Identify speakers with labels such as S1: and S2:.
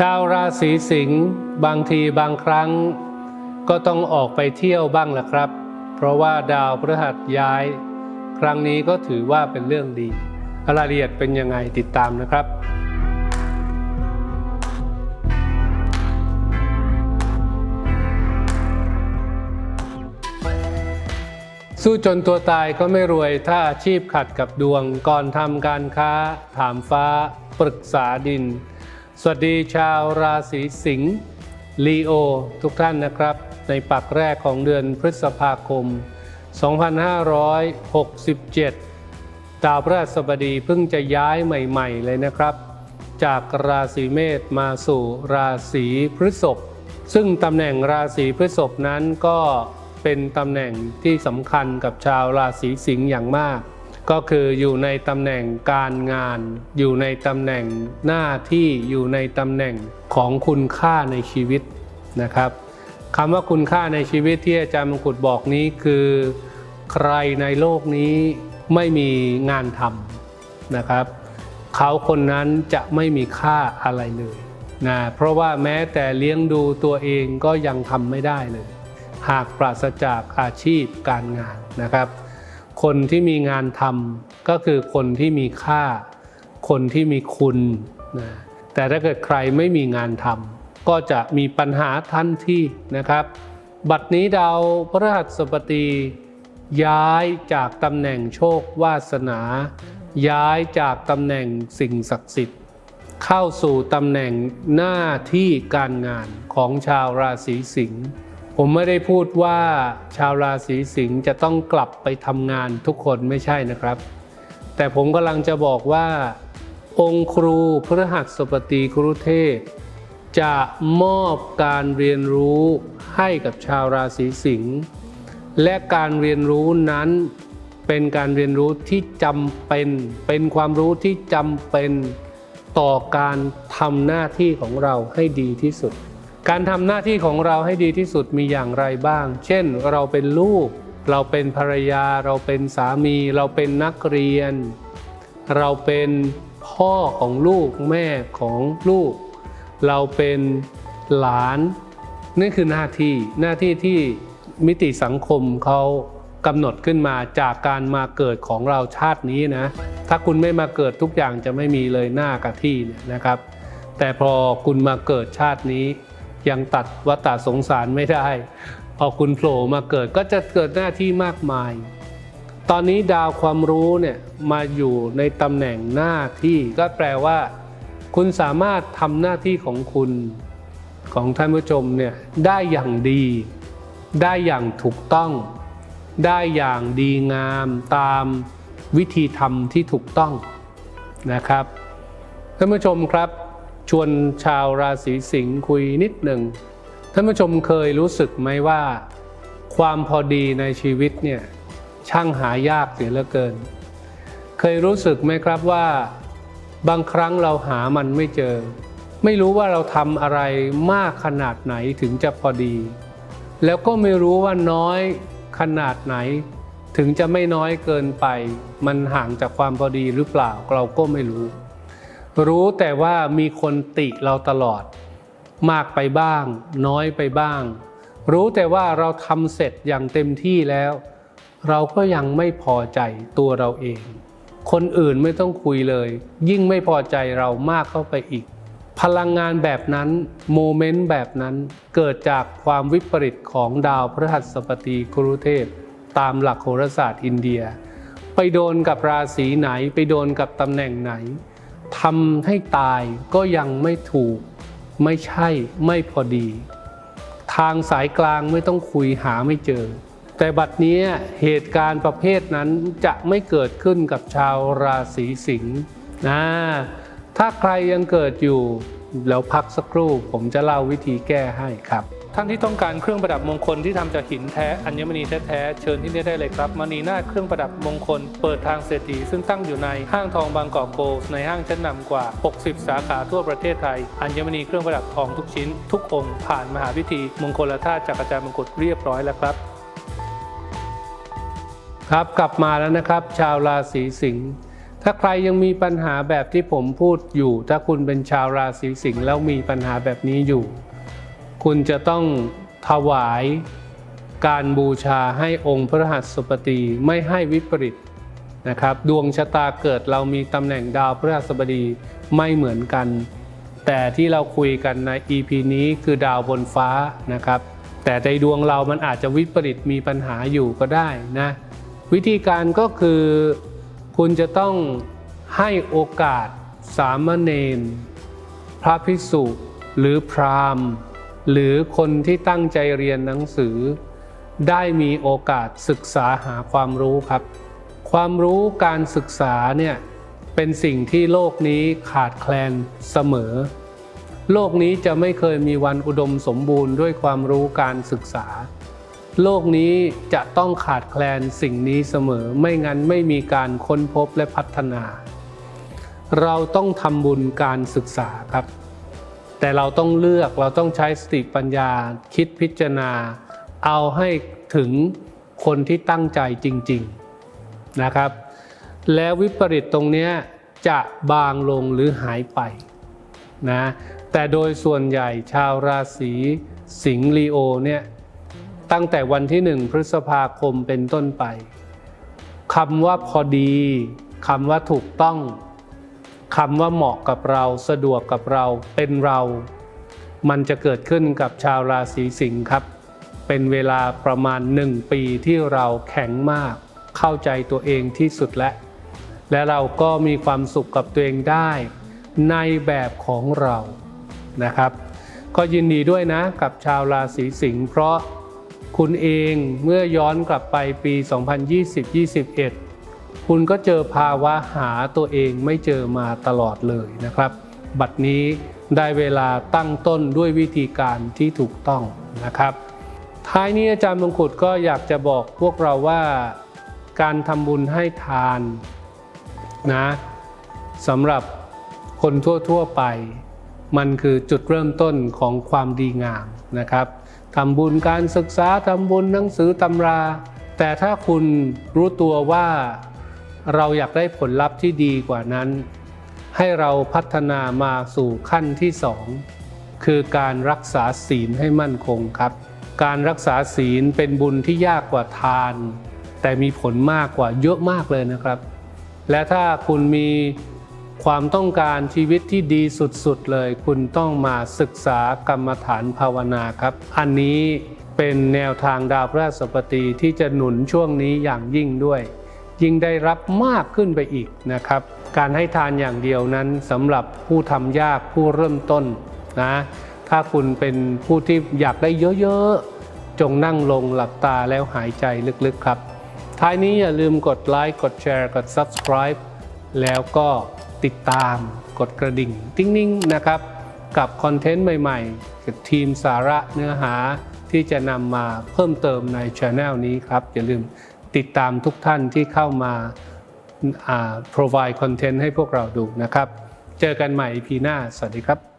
S1: ชาวราศีสิงห์บางทีบางครั้ง ก็ต้องออกไปเที่ยวบ้างแหละครับ เพราะว่าดาวพฤหัสย้าย ครั้งนี้ก็ถือว่าเป็นเรื่องดีรายละเอียดเป็นยังไงติดตามนะครับสู้จนตัวตายก็ไม่รวยถ้าอาชีพขัดกับดวงก่อนทำการค้า ถามฟ้า ปรึกษาดิน สวัสดีชาวราศีสิงห์ลีโอทุกท่านนะครับ ในปักแรกของเดือนพฤษภาคม 2567 ดาวพฤหัสบดีเพิ่งจะย้ายใหม่ๆเลยนะครับ จากราศีเมษมาสู่ราศีพฤษภซึ่งตำแหน่งราศีพฤษภนั้นก็เป็นตำแหน่งที่สำคัญกับชาวราศีสิงห์อย่างมาก ก็คืออยู่ในตำแหน่งการงาน อยู่ในตำแหน่งหน้าที่อยู่ในตำแหน่งของคุณค่าในชีวิตนะครับคำว่าคุณค่าในชีวิตที่อาจารย์มงกุฎบอกนี้คือ ใครในโลกนี้ไม่มีงานทำนะครับ เขาคนนั้นจะไม่มีค่าอะไรเลยนะเพราะว่าแม้แต่เลี้ยงดูตัวเองก็ยังทำไม่ได้เลย หากปราศจากอาชีพการงานนะครับ คนที่มีงานทำก็คือคนที่มีค่า คนที่มีคุณนะแต่ถ้าเกิดใครไม่มีงานทำก็จะมีปัญหาทันทีนะครับ บัดนี้ดาวพฤหัสบดีย้ายจากตำแหน่งโชควาสนา ย้ายจากตำแหน่งสิ่งศักดิ์สิทธิ์ เข้าสู่ตำแหน่งหน้าที่การงานของชาวราศีสิงห์ ผมไม่ได้พูดว่าชาวราศีสิงห์จะต้องกลับไปทำงานทุกคนไม่ใช่นะครับ แต่ผมกำลังจะบอกว่า องค์ครูพฤหัสบดีครุเทพจะมอบการเรียนรู้ให้กับชาวราศีสิงห์และการเรียนรู้นั้นเป็นการเรียนรู้ที่จำเป็น เป็นความรู้ที่จำเป็นต่อการทำหน้าที่ของเราให้ดีที่สุด การทำหน้าที่ของเราให้ดีที่สุดมีอย่างไรบ้าง เช่น เราเป็นลูก เราเป็นภรรยา เราเป็นสามี เราเป็นนักเรียน เราเป็นพ่อของลูกแม่ของลูก เราเป็นหลาน นี่คือหน้าที่หน้าที่ที่มิติสังคมเขากำหนดขึ้นมาจากการมาเกิดของเราชาตินี้นะ ถ้าคุณไม่มาเกิดทุกอย่างจะไม่มีเลยหน้ากับที่นะครับ แต่พอคุณมาเกิดชาตินี้ ยังตัดวัฏสงสารไม่ได้ พอคุณโผล่มาเกิดก็จะเกิดหน้าที่มากมาย ตอนนี้ดาวความรู้เนี่ยมาอยู่ในตำแหน่งหน้าที่ก็แปลว่า คุณสามารถทำหน้าที่ของคุณของท่านผู้ชมเนี่ยได้อย่างดี ได้อย่างถูกต้อง ได้อย่างดีงามตามวิธีทำที่ถูกต้องนะครับท่านผู้ชมครับ ชวนชาวราศีสิงห์คุยนิดหนึ่งท่านผู้ชมเคยรู้สึกไหมว่า ความพอดีในชีวิตเนี่ยช่างหายากเสียเหลือเกิน เคยรู้สึกไหมครับว่า บางครั้งเราหามันไม่เจอ ไม่รู้ว่าเราทำอะไรมากขนาดไหนถึงจะพอดี แล้วก็ไม่รู้ว่าน้อยขนาดไหน ถึงจะไม่น้อยเกินไป มันห่างจากความพอดีหรือเปล่าเราก็ไม่รู้ รู้แต่ว่ามีคนติเราตลอด มากไปบ้าง น้อยไปบ้าง รู้แต่ว่าเราทำเสร็จอย่างเต็มที่แล้ว เราก็ยังไม่พอใจตัวเราเอง คนอื่นไม่ต้องคุยเลย ยิ่งไม่พอใจเรามากเข้าไปอีก พลังงานแบบนั้นโมเมนต์แบบนั้นเกิดจากความวิปริตของดาวพฤหัสบดีครุเทพ ตามหลักโหราศาสตร์อินเดีย ไปโดนกับราศีไหนไปโดนกับตำแหน่งไหน ทำให้ตายก็ยังไม่ถูก ไม่ใช่ไม่พอดี ทางสายกลางไม่ต้องคุยหาไม่เจอ แต่บัดนี้เหตุการณ์ประเภทนั้นจะไม่เกิดขึ้นกับชาวราศีสิงห์นะถ้าใครยังเกิดอยู่แล้วพักสักครู่ผมจะเล่าวิธีแก้ให้ครับ ท่านที่ต้องการเครื่องประดับมงคลที่ทำจากหินแท้อัญมณีแท้ๆเชิญที่นี่ได้เลยครับมณีนาฏเครื่องประดับมงคล เปิดทางเศรษฐีซึ่งตั้งอยู่ในห้างทองบางกอกโกลในห้างชั้นนำกว่า 60 สาขาทั่วประเทศไทย อัญมณีเครื่องประดับทองทุกชิ้น ทุกองค์ผ่านมหาพิธี มงคลธาตุจากอาจารย์มงกุฎเรียบร้อยแล้วครับครับกลับมาแล้วนะครับ ชาวราศีสิงห์ถ้าใครยังมีปัญหาแบบที่ผมพูดอยู่ ถ้าคุณเป็นชาวราศีสิงห์แล้วมีปัญหาแบบนี้อยู่ คุณจะต้องถวายการบูชาให้องค์พระหัสบดีไม่ให้วิปริตนะครับ ดวงชะตาเกิดเรามีตำแหน่งดาวพฤหัสบดีไม่เหมือนกัน แต่ที่เราคุยกันใน EP นี้คือดาวบนฟ้านะครับ แต่ในดวงเรามันอาจจะวิปริตมีปัญหาอยู่ก็ได้นะวิธีการก็คือคุณจะต้องให้โอกาสสามเณรพระภิกษุหรือพราหมณ์ หรือคนที่ตั้งใจเรียนหนังสือ ได้มีโอกาสศึกษาหาความรู้ครับ ความรู้การศึกษาเนี่ยเป็นสิ่งที่โลกนี้ขาดแคลนเสมอ โลกนี้จะไม่เคยมีวันอุดมสมบูรณ์ด้วยความรู้การศึกษา โลกนี้จะต้องขาดแคลนสิ่งนี้เสมอ ไม่งั้นไม่มีการค้นพบและพัฒนา เราต้องทำบุญการศึกษาครับ แต่เราต้องเลือกเราต้องใช้สติปัญญา คิดพิจารณา เอาให้ถึงคนที่ตั้งใจจริง ๆนะครับ แล้ววิปริตตรงนี้จะบางลงหรือหายไปนะแต่โดยส่วนใหญ่ชาวราศีสิงห์ลีโอเนี่ยตั้งแต่วันที่หนึ่งพฤษภาคมเป็นต้นไปคำว่าพอดีคำว่าถูกต้อง คำว่าเหมาะกับเราสะดวกกับเราเป็นเรา มันจะเกิดขึ้นกับชาวราศีสิงห์ครับ เป็นเวลาประมาณหนึ่งปีที่เราแข็งมาก เข้าใจตัวเองที่สุดแล้วและเราก็มีความสุขกับตัวเองได้ในแบบของเรานะครับ ก็ยินดีด้วยนะกับชาวราศีสิงห์เพราะคุณเองเมื่อย้อนกลับไปปี 2020-21 คุณก็เจอภาวะหาตัวเองไม่เจอมาตลอดเลยนะครับ บัดนี้ได้เวลาตั้งต้นด้วยวิธีการที่ถูกต้องนะครับ ท้ายนี้อาจารย์มงกุฎก็อยากจะบอกพวกเราว่าการทำบุญให้ทานนะสำหรับคนทั่วๆไป มันคือจุดเริ่มต้นของความดีงามนะครับทำบุญการศึกษาทำบุญหนังสือตำรา แต่ถ้าคุณรู้ตัวว่า เราอยากได้ผลลัพธ์ที่ดีกว่านั้น ให้เราพัฒนามาสู่ขั้นที่สองคือการรักษาศีลให้มั่นคงครับ การรักษาศีลเป็นบุญที่ยากกว่าทาน แต่มีผลมากกว่าเยอะมากเลยนะครับ และถ้าคุณมีความต้องการชีวิตที่ดีสุดๆเลย คุณต้องมาศึกษากรรมฐานภาวนาครับ อันนี้เป็นแนวทางดาวพฤหัสบดีที่จะหนุนช่วงนี้อย่างยิ่งด้วย ยิ่งได้รับมากขึ้นไปอีกนะครับ การให้ทานอย่างเดียวนั้นสำหรับผู้ทำยากผู้เริ่มต้นนะถ้าคุณเป็นผู้ที่อยากได้เยอะๆ จงนั่งลงหลับตาแล้วหายใจลึกๆครับ ท้ายนี้อย่าลืมกดไลค์กดแชร์กด subscribe แล้วก็ติดตามกดกระดิ่ง ติ้งนิ่งนะครับ กับคอนเทนต์ใหม่ๆกับทีมสาระเนื้อหาที่จะนำมาเพิ่มเติมในช anel นี้ครับ อย่าลืม ติดตามทุกท่านที่เข้ามาอ่า provide content ให้พวกเราดูนะครับ เจอกันใหม่ EP หน้า สวัสดีครับ